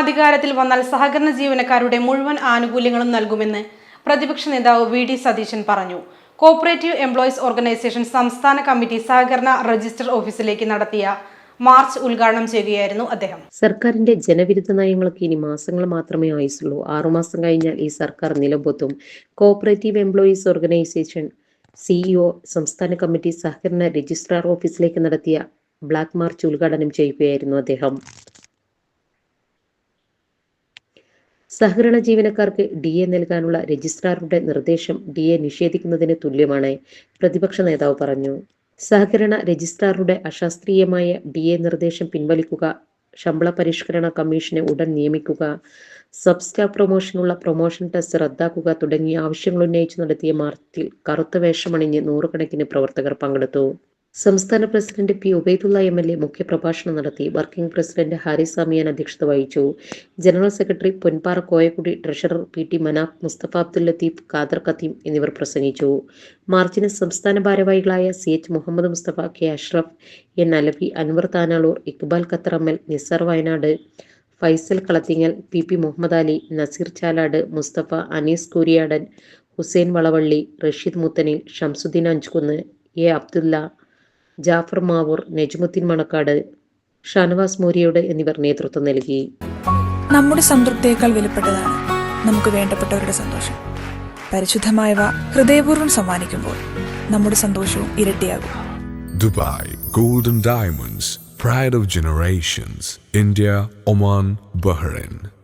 അധികാരത്തിൽ വന്നാൽ സഹകരണ ജീവനക്കാരുടെ മുഴുവൻ ആനുകൂല്യങ്ങളും നൽകുമെന്ന് പ്രതിപക്ഷ നേതാവ് വി ഡി സതീശൻ പറഞ്ഞു. കോപ്പറേറ്റീവ് എംപ്ലോയീസ് ഓർഗനൈസേഷൻ സംസ്ഥാന കമ്മിറ്റി സഹകരണ രജിസ്റ്റർ ഓഫീസിലേക്ക് നടത്തിയ മാർച്ച് ഉദ്ഘാടനം ചെയ്യുകയായിരുന്നു അദ്ദേഹം. സർക്കാരിന്റെ ജനവിരുദ്ധ നയങ്ങൾക്ക് ഇനി മാസങ്ങൾ മാത്രമേ ആയുസുള്ളൂ ആറുമാസം കഴിഞ്ഞാൽ ഈ സർക്കാർ നിലമ്പൊത്തും കോപ്പറേറ്റീവ് എംപ്ലോയീസ് ഓർഗനൈസേഷൻ സിഇഒ സംസ്ഥാന കമ്മിറ്റി സഹകരണ രജിസ്ട്രാർ ഓഫീസിലേക്ക് നടത്തിയ ബ്ലാക്ക് മാർച്ച് ഉദ്ഘാടനം ചെയ്യുകയായിരുന്നു അദ്ദേഹം. സഹകരണ ജീവനക്കാർക്ക് ഡി എ നൽകാനുള്ള രജിസ്ട്രാറുടെ നിർദ്ദേശം ഡി എ നിഷേധിക്കുന്നതിന് തുല്യമാണ് പ്രതിപക്ഷ നേതാവ് പറഞ്ഞു. സഹകരണ രജിസ്ട്രാറുടെ അശാസ്ത്രീയമായ ഡി എ നിർദ്ദേശം പിൻവലിക്കുക ശമ്പള പരിഷ്കരണ കമ്മീഷനെ ഉടൻ നിയമിക്കുക സബ് സ്റ്റാഫ് പ്രൊമോഷനുള്ള പ്രൊമോഷൻ ടെസ്റ്റ് റദ്ദാക്കുക തുടങ്ങിയ ആവശ്യങ്ങൾ ഉന്നയിച്ച് നടത്തിയ മാർച്ചിൽ കറുത്ത വേഷമണിഞ്ഞ് നൂറുകണക്കിന് പ്രവർത്തകർ പങ്കെടുത്തു. സംസ്ഥാന president P Ubaidulla M L A മുഖ്യപ്രഭാഷണം നടത്തി വർക്കിംഗ് പ്രസിഡന്റ് ഹാരിസ് സാമിയൻ അധ്യക്ഷത വഹിച്ചു. General secretary Ponpara Koyakkudi treasurer P T Manaf Musthafa Abdul Latheef Khader Khatheem എന്നിവർ പ്രസംഗിച്ചു. മാർച്ചിന് സംസ്ഥാന ഭാരവാഹികളായ C H Muhammad Musthafa K Ashraf N Alavi Anwar Tanalur Iqbal Khatharammal Nisar Wayanad Faisal Kalathingal P P Muhammad Ali Naseer Chalad Musthafa Anees Kuriyadan Hussain Valavalli Rasheed Muthanil Shamsudheen Anchukunnu A Abdulla Jafar Mavoor Najmudheen Manakkad Shanavas Moriyod എന്നിവർ നേതൃത്വം നൽകി. നമ്മുടെ സംതൃപ്തിയേക്കാൾ വിലപ്പെട്ടതാണ് നമുക്ക് വേണ്ടപ്പെട്ടവരുടെ സന്തോഷം. പരിശുദ്ധമായവ ഹൃദയപൂർവം സമ്മാനിക്കുമ്പോൾ നമ്മുടെ സന്തോഷവും ഇരട്ടിയാകും. Dubai golden diamonds pride of generations India Oman Bahrain.